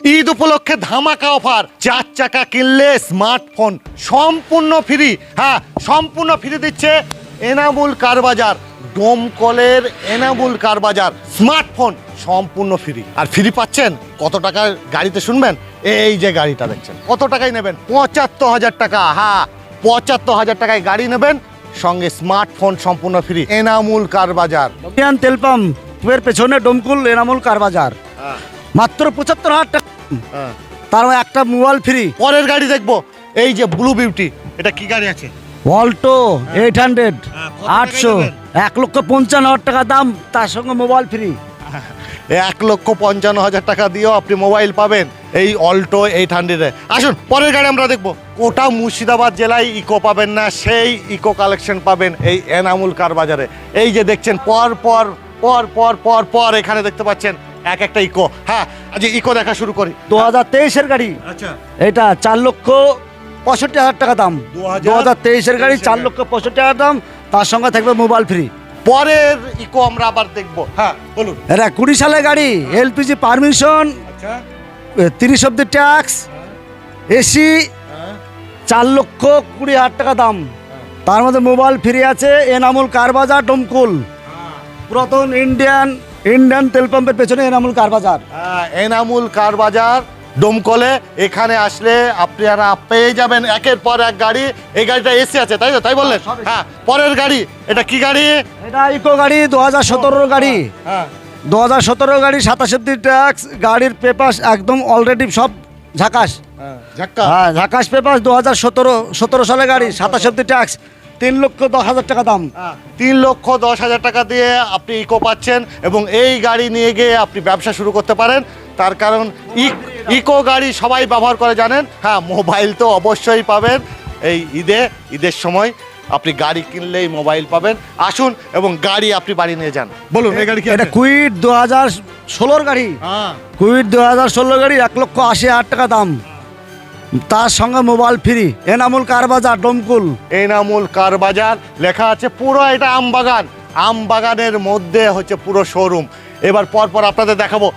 ঈদ উপলক্ষে ধামাকা অফার। চার চাকা কিনলে স্মার্টফোন সম্পূর্ণ ফ্রি। হ্যাঁ সম্পূর্ণ ফ্রি দিচ্ছে এনামুল কারবাজার ডোমকলের এনামুল কারবাজার স্মার্টফোন সম্পূর্ণ ফ্রি। আর ফ্রি পাচ্ছেন? কত টাকার গাড়িতে শুনবেন? এই যে গাড়িটা দেখছেন। কত টাকায় নেবেন? পঁচাত্তর হাজার টাকা। হ্যাঁ পঁচাত্তর হাজার টাকায় গাড়ি নেবেন। সঙ্গে স্মার্টফোন সম্পূর্ণ ফ্রি। এনামুল কারবাজার ইন্ডিয়ান তেল পাম্পের পেছনে ডোমকুল এনামুল কারবাজার মাত্র পঁচাত্তর হাজার টাকা। তার একটা মোবাইল ফ্রি। পরের গাড়ি দেখব। এই যে ব্লু বিউটি এটা কি গাড়ি আছে? অল্টো এইট হান্ড্রেড হ্যাঁ, আটশো এক লক্ষ পঞ্চান্ন হাজার টাকা দাম তার সঙ্গে মোবাইল ফ্রি। এক লক্ষ পঞ্চান্ন হাজার টাকা দিয়েও আপনি মোবাইল পাবেন এই অল্টো এইট হান্ড্রেডে আসুন পরের গাড়ি আমরা দেখব। কোটা মুর্শিদাবাদ জেলায় ইকো পাবেন না সেই ইকো কালেকশন পাবেন এই এনামুল কার বাজারে। এই যে দেখছেন পর পর পর পর পর পর এখানে দেখতে পাচ্ছেন এক একটা ইকো। হ্যাঁ আজ ইকো দেখা শুরু করি। দু হাজার তেইশের গাড়ি। আচ্ছা। এটা চার লক্ষ পঁয়ষট্টি হাজার টাকা দাম। দু হাজার তেইশের গাড়ি চার লক্ষ পঁয়ষট্টি হাজার দাম তার সঙ্গে থাকবে মোবাইল ফ্রি পরের ইকো আমরা আবার দেখব। হ্যাঁ বলুন। এটা কুড়ি সালের গাড়ি এলপিজি পারমিশন আচ্ছা। তিরিশ অব্দি ট্যাক্স এসি চার লক্ষ কুড়ি হাজার টাকা দাম। তার মধ্যে মোবাইল ফ্রি আছে এনামুল কারবাজার ডমকুল। পুরাতন ইন্ডিয়ান ইন্ডিয়ান তেল পাম্পের পেছনে এনামুল কারবাজার হ্যাঁ, এনামুল কার বাজার ডোমকলে এখানে আসলে আপনারা পেয়ে যাবেন একের পর এক গাড়ি। এই গাড়িটা এসি আছে তাই তো? তাই বললেন? হ্যাঁ পরের গাড়ি এটা কি গাড়ি? এটা ইকো গাড়ি দু হাজার সতেরোর গাড়ি। হ্যাঁ। দু হাজার সতেরো গাড়ি সাতাশ ট্যাক্স গাড়ির পেপার একদম অলরেডি সব ঝাকাস ঝাক্কা। হ্যাঁ ঝাকাস পেপার দু হাজার সতেরো সতেরো সালের গাড়ি সাতাশ ট্যাক্স তিন লক্ষ দশ হাজার টাকা দাম। হ্যাঁ, তিন লক্ষ দশ হাজার টাকা দিয়ে আপনি ইকো পাচ্ছেন এবং এই গাড়ি নিয়ে গিয়ে আপনি ব্যবসা শুরু করতে পারেন। তার কারণ ইক- ইকো গাড়ি সবাই ব্যবহার করে জানেন। হ্যাঁ মোবাইল তো অবশ্যই পাবেন। এই ঈদে ঈদের সময় আপনি গাড়ি কিনলেই মোবাইল পাবেন। আসুন এবং গাড়ি আপনি বাড়ি নিয়ে যান। বলুন এই গাড়ি কি এটা? কুইট দু হাজার ষোলোর গাড়ি। হ্যাঁ। কুইট দু হাজার ষোলো গাড়ি এক লক্ষ আশি হাজার টাকা দাম। তার সঙ্গে mobile free Enamul car bazaar Domkol. Enamul car bazaar লেখা আছে পুরো এটা আম বাগান আম বাগানের মধ্যে হচ্ছে পুরো শোরুম এবার পর পর আপনাদের দেখাবো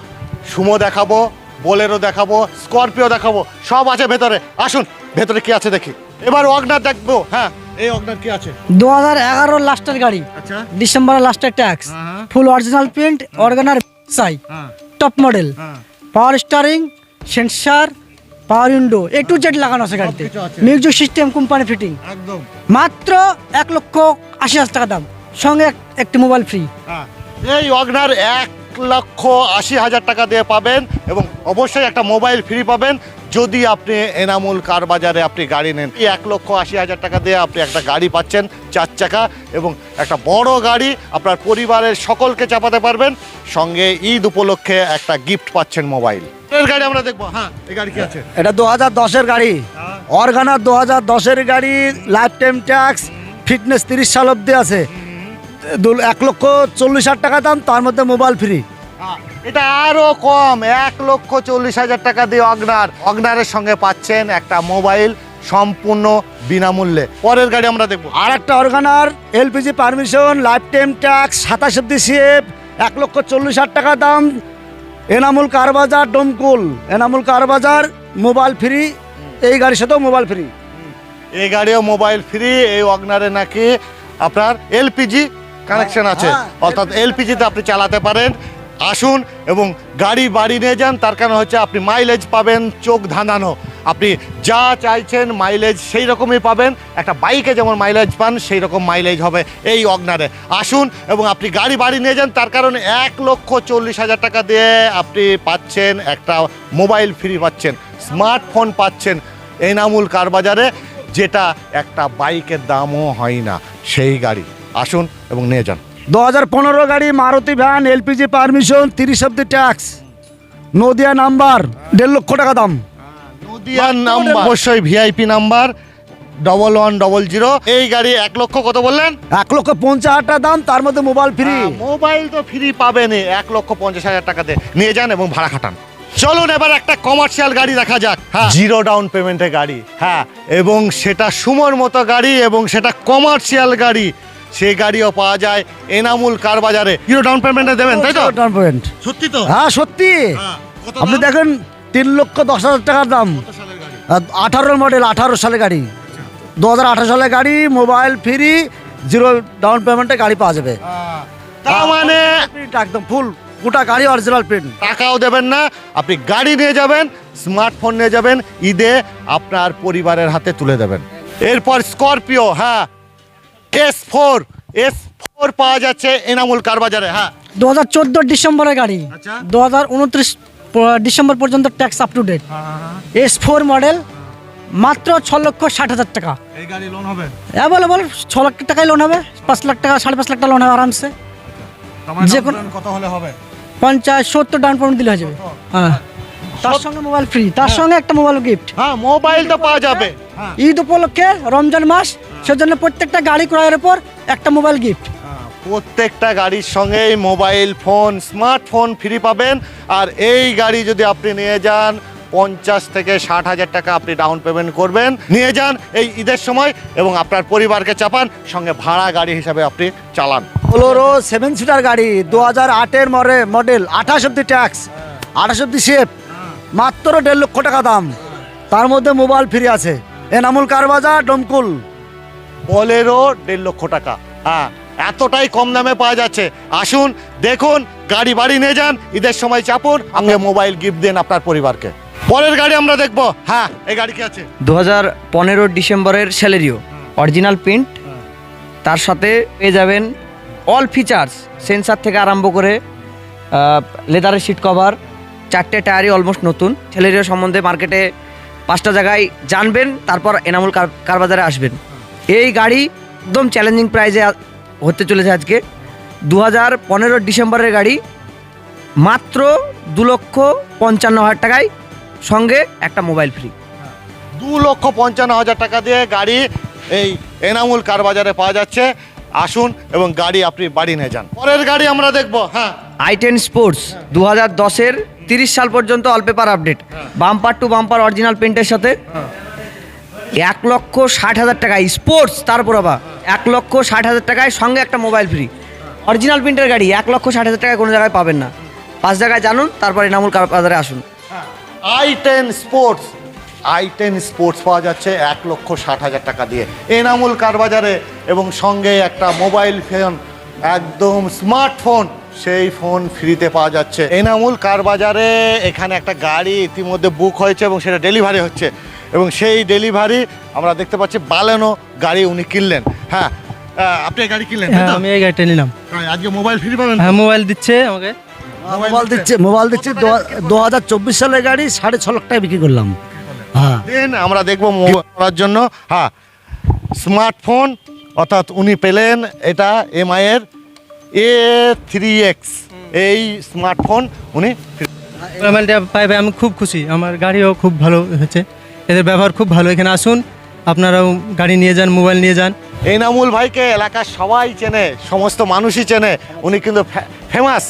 সুমো দেখাবো বোলেরো দেখাবো স্করপিও দেখাবো সব আছে ভেতরে। আসুন ভেতরে কি আছে দেখি। এবার অগনার দেখব হ্যাঁ এই অগনার কি আছে? দু হাজার এগারোর লাস্টের গাড়ি আচ্ছা। ডিসেম্বরের লাস্টের ট্যাক্স। ফুল অরিজিনাল প্রিন্ট অর্গানার সাই হ্যাঁ। টপ মডেল হ্যাঁ। Power steering sensor power window A to Z লাগানো আছে গাড়িতে। মিউজিক সিস্টেম কোম্পানি ফিটিং একদম। মাত্র এক লক্ষ আশি হাজার টাকা দাম। সঙ্গে একটি মোবাইল ফ্রি হ্যাঁ। এই অগনার এক লক্ষ আশি হাজার টাকা দিয়ে পাবেন এবং অবশ্যই একটা মোবাইল ফ্রি পাবেন যদি আপনি এনামুল কার বাজারে আপনি গাড়ি নেন। এই এক লক্ষ আশি হাজার টাকা দিয়ে আপনি একটা গাড়ি পাচ্ছেন চার চাকা এবং একটা বড় গাড়ি আপনার পরিবারের সকলকে চাপাতে পারবেন। সঙ্গে ঈদ উপলক্ষে একটা গিফট পাচ্ছেন মোবাইল। গাড়ি আমরা দেখব। হ্যাঁ এই গাড়ি কি আছে? এটা দু হাজার দশের গাড়ি। হ্যাঁ। অর্গানার দু হাজার দশের গাড়ি লাইফ টাইম ট্যাক্স ফিটনেস তিরিশ সাল অব্দি আছে। এক লক্ষ চল্লিশ হাজার টাকা দাম তার মধ্যে মোবাইল ফ্রি হ্যাঁ, এটা আরও কম এক লক্ষ চল্লিশ হাজার টাকা দিয়ে অগনার। অগনারের সঙ্গে পাচ্ছেন একটা মোবাইল সম্পূর্ণ বিনামূল্যে। পরের গাড়ি আমরা দেখব। আর একটা অর্গানার LPG permission life time tax সাতাশ অব্দি সিএফ এক লক্ষ চল্লিশ হাজার টাকা দাম। Enamul car bazaar Domkol. Enamul car bazaar mobile free এই গাড়ির সাথেও মোবাইল ফ্রি এই গাড়িও মোবাইল ফ্রি এই অগনারে নাকি আপনার এলপিজি কানেকশন আছে। হ্যাঁ, অর্থাৎ এলপিজিতে আপনি চালাতে পারেন আসুন এবং গাড়ি বাড়ি নিয়ে যান তার কারণ হচ্ছে আপনি মাইলেজ পাবেন চোখ ধাঁধানো। আপনি যা চাইছেন মাইলেজ সেই রকমই পাবেন। একটা বাইকে যেমন মাইলেজ পান সেই রকম মাইলেজ হবে এই অগনারে। আসুন এবং আপনি গাড়ি বাড়ি নিয়ে যান তার কারণে এক লক্ষ চল্লিশ হাজার টাকা দিয়ে আপনি পাচ্ছেন একটা মোবাইল ফ্রি পাচ্ছেন স্মার্টফোন পাচ্ছেন এনামুল কার বাজারে যেটা একটা বাইকের দামও হয় না সেই গাড়ি। আসুন এবং নিয়ে যান। দু হাজার পনেরো গাড়ি মারুতি ভ্যান এলপিজি পারমিশন তিরিশ অব্দি ট্যাক্স নদিয়া নাম্বার দেড় লক্ষ টাকা দাম। নদিয়ার নাম্বার। অবশ্যই VIP number double one double zero এই গাড়ি এক লক্ষ কত বললেন? এক লক্ষ পঞ্চাশ হাজার টাকা দাম তার মধ্যে মোবাইল ফ্রি মোবাইল তো ফ্রি পাবেনই। এক লক্ষ পঞ্চাশ হাজার টাকাতে নিয়ে যান এবং ভাড়া খাটান। চলুন এবার একটা কমার্শিয়াল গাড়ি দেখা যাক। হ্যাঁ। জিরো ডাউন পেমেন্টের গাড়ি। হ্যাঁ এবং সেটা সুমোর মতো গাড়ি এবং সেটা কমার্শিয়াল গাড়ি। সেই গাড়িও পাওয়া যায় এনামুল কার বাজারে। জিরো ডাউন পেমেন্টে দেবেন তাই তো? ডাউন পেমেন্ট সত্যি তো? হ্যাঁ সত্যি। হ্যাঁ, আপনি দেখেন তিন লক্ষ দশ হাজার টাকার দাম। আঠারো মডেল আঠারো সালে গাড়ি। দু হাজার আঠারো সালে গাড়ি মোবাইল ফ্রি জিরো ডাউন পেমেন্টে গাড়ি পাওয়া যাবে। তার মানে একদম ফুল গোটা গাড়ি অরিজিনাল প্রিন্ট টাকাও দেবেন না আপনি গাড়ি নিয়ে যাবেন স্মার্টফোন নিয়ে যাবেন ঈদে আপনার পরিবারের হাতে তুলে দেবেন। এরপর স্করপিও হ্যাঁ এস ফোর এস ফোর পাওয়া যাচ্ছে এনামুল কার বাজারে হ্যাঁ। দু হাজার চোদ্দ ডিসেম্বরের গাড়ি। আচ্ছা। দু হাজার উনত্রিশ ডিসেম্বর পর্যন্ত tax up to date S four model মাত্র ছ লক্ষ ষাট হাজার টাকা। এই গাড়ি লোন হবে অ্যাভেলেবল ছ লাখ টাকায় লোন হবে পাঁচ লাখ টাকা সাড়ে পাঁচ লাখ টাকা লোন হবে আরামসে। যে কোনো- কত হলে হবে? পঞ্চাশ সত্তর ডাউন পেমেন্ট দিলে হয়ে যাবে। হ্যাঁ। তার সঙ্গে মোবাইল ফ্রি তার সঙ্গে একটা মোবাইল গিফট হ্যাঁ মোবাইল তো পাওয়া যাবে। হ্যাঁ ঈদ উপলক্ষে রমজান মাস সেজন্য প্রত্যেকটা গাড়ি ক্রয়ের উপর একটা মোবাইল গিফট প্রত্যেকটা গাড়ির সঙ্গেই মোবাইল ফোন স্মার্টফোন ফ্রি পাবেন। আর এই গাড়ি যদি আপনি নিয়ে যান পঞ্চাশ থেকে ষাট হাজার টাকা আপনি ডাউন পেমেন্ট করবেন। নিয়ে যান এই ঈদের সময় এবং আপনার পরিবারকে চাপান সঙ্গে ভাড়া গাড়ি হিসাবে আপনি চালান। বোলোরো সেভেন সিটার গাড়ি দু হাজার আটের মরে মডেল আঠাশ অব্দি ট্যাক্স আঠাশ অব্দি শেপ মাত্র দেড় লক্ষ টাকা দাম। তার মধ্যে মোবাইল ফ্রি আছে। এনামুল কারবাজার ডমকুল। বলেরও দেড় লক্ষ টাকা। হ্যাঁ এতটাই কম দামে পাওয়া যাচ্ছে। আসুন, দেখুন, গাড়ি বাড়ি নিয়ে যান, ঈদের সময় চাপুন সঙ্গে মোবাইল গিফট দেন আপনার পরিবারকে। পরের গাড়ি আমরা দেখব। হ্যাঁ এই গাড়ি কি আছে? দু হাজার পনেরো ডিসেম্বরের স্যালারিও অরিজিনাল প্রিন্ট। তার সাথে পেয়ে যাবেন অল ফিচার্স সেন্সার থেকে আরম্ভ করে লেদারের সিট কভার চারটে টায়ারই অলমোস্ট নতুন। স্যালারিও সম্বন্ধে মার্কেটে পাঁচটা জায়গায় জানবেন, তারপর এনামুল কার কারবাজারে আসবেন। এই গাড়ি একদম চ্যালেঞ্জিং প্রাইজে হতে চলেছে আজকে। দু হাজার পনেরো ডিসেম্বরের গাড়ি মাত্র দু লক্ষ পঞ্চান্ন হাজার টাকায় সঙ্গে একটা মোবাইল ফ্রি দু লক্ষ পঞ্চান্ন হাজার টাকা দিয়ে গাড়ি এই এনামুল কার বাজারে পাওয়া যাচ্ছে। আসুন এবং গাড়ি আপনি বাড়ি নিয়ে যান। পরের গাড়ি আমরা দেখব হ্যাঁ। আই টেন স্পোর্টস দু হাজার দশের তিরিশ সাল পর্যন্ত all paper update bumper to bumper original প্রিন্টের সাথে। এক লক্ষ ষাট হাজার টাকায় স্পোর্টস, তারপর আবার এক লক্ষ ষাট হাজার টাকায় সঙ্গে একটা মোবাইল ফ্রি। অরিজিনাল প্রিন্টের গাড়ি, এক লক্ষ ষাট হাজার টাকায় কোনো জায়গায় পাবেন না। পাঁচ জায়গায় জানুন, তারপর এনামুল কার বাজারে আসুন। I ten sports, I ten sports পাওয়া যাচ্ছে এক লক্ষ ষাট হাজার টাকা দিয়ে। এনামুল কার বাজারে এবং সঙ্গে একটা মোবাইল ফোন, একদম স্মার্টফোন সেই ফোন ফ্রিতে পাওয়া যাচ্ছে। এনামুল কার বাজারে? এখানে একটা গাড়ি ইতিমধ্যে বুক হয়েছে এবং সেটা ডেলিভারি হচ্ছে। এবং সেই ডেলিভারি আমরা দেখতে পাচ্ছি বালেনো গাড়ি উনি কিনলেন। হ্যাঁ আপনি এই গাড়ি কিনলেন হ্যাঁ আমি এই গাড়িটা নিলাম। হ্যাঁ, আজকে মোবাইল ফ্রি পাবেন হ্যাঁ মোবাইল দিচ্ছে আমাকে। মোবাইল দিচ্ছে মোবাইল দিচ্ছে দু হাজার চব্বিশ সালের গাড়ি সাড়ে ছ লাখ টাকা বিক্রি করলাম। হ্যাঁ। দিন আমরা দেখব মোবাইল করার জন্য। হ্যাঁ স্মার্টফোন অর্থাৎ উনি পেলেন এটা এমআই এর এ থ্রি এক্স এই স্মার্টফোন উনি পাই পাই আমি খুব খুশি। আমার গাড়িও খুব ভালো হয়েছে। এদের ব্যবহার খুব ভালো। এখানে আসুন আপনারাও গাড়ি নিয়ে যান মোবাইল নিয়ে যান। এনামুল ভাইকে এলাকার সবাই চেনে সমস্ত মানুষই চেনে। উনি কিন্তু ফেমাস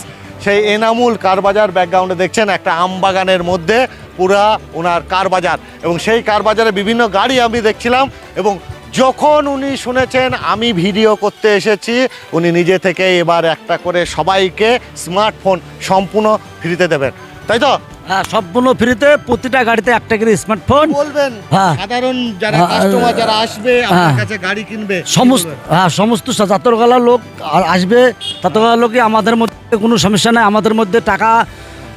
সেই এনামুল কারবাজার ব্যাকগ্রাউন্ডে দেখছেন একটা আম বাগানের মধ্যে পুরা ওনার কারবাজার। এবং সেই কারবাজারে বিভিন্ন গাড়ি আমি দেখছিলাম এবং যখন উনি শুনেছেন আমি ভিডিও করতে এসেছি উনি নিজে থেকে এবার একটা করে সবাইকে স্মার্টফোন সম্পূর্ণ ফ্রিতে দেবেন। তাই তো? হ্যাঁ সম্পূর্ণ ফ্রিতে প্রতিটা গাড়িতে একটা করে স্মার্টফোন। বলবেন হ্যাঁ। সাধারণ যারা হ্যাঁ, কাস্টমার যারা আসবে আপনার হ্যাঁ। কাছে গাড়ি কিনবে সমস্ত হ্যাঁ সমস্ত জাতরগালার লোক আসবে জাতরগালার লোকই আমাদের মধ্যে কোনো সমস্যা নাই আমাদের মধ্যে টাকা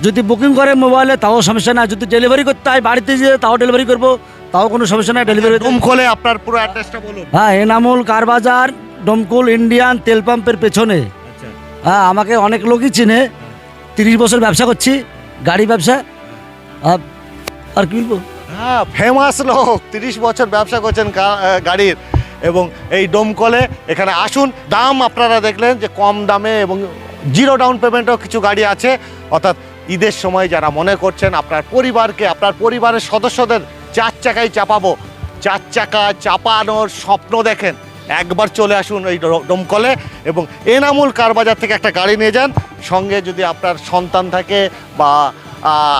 যদি বুকিং করে মোবাইলে তাও সমস্যা নাই যদি ডেলিভারি করতে হয় বাড়িতে যেয়ে তাও ডেলিভারি করব। তাও কোনো সমস্যা নাই ডেলিভারি রুম খোলে আপনার পুরো অ্যাড্রেসটা বলুন। হ্যাঁ এনামুল কারবাজার ডমকুল ইন্ডিয়ান তেল পাম্পের পেছনে। হ্যাঁ আমাকে অনেক লোকই চিনে। তিরিশ বছর ব্যবসা করছি গাড়ি ব্যবসা। আর- আর কি বলব? হ্যাঁ ফেমাস লোক। তিরিশ বছর ব্যবসা করছেন গাড়ির। এবং এই ডোমকলে এখানে আসুন দাম আপনারা দেখলেন যে কম দামে এবং জিরো ডাউন পেমেন্টও কিছু গাড়ি আছে। অর্থাৎ ঈদের সময় যারা মনে করছেন আপনার পরিবারকে আপনার পরিবারের সদস্যদের চার চাকায় চাপাবো। চার চাকা চাপানোর স্বপ্ন দেখেন। একবার চলে আসুন এই ডোমকলে এবং এনামুল কারবাজার থেকে একটা গাড়ি নিয়ে যান। সঙ্গে যদি আপনার সন্তান থাকে বা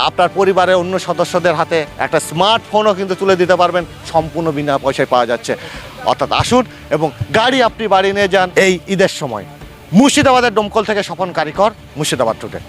আপনার পরিবারের অন্য সদস্যদের হাতে একটা স্মার্টফোনও কিন্তু তুলে দিতে পারবেন। সম্পূর্ণ বিনা পয়সায় পাওয়া যাচ্ছে। অর্থাৎ আসুন এবং গাড়ি আপনি বাড়ি নিয়ে যান এই ঈদের সময়। মুর্শিদাবাদের ডোমকল থেকে স্বপন কারিকর, মুর্শিদাবাদ টুডে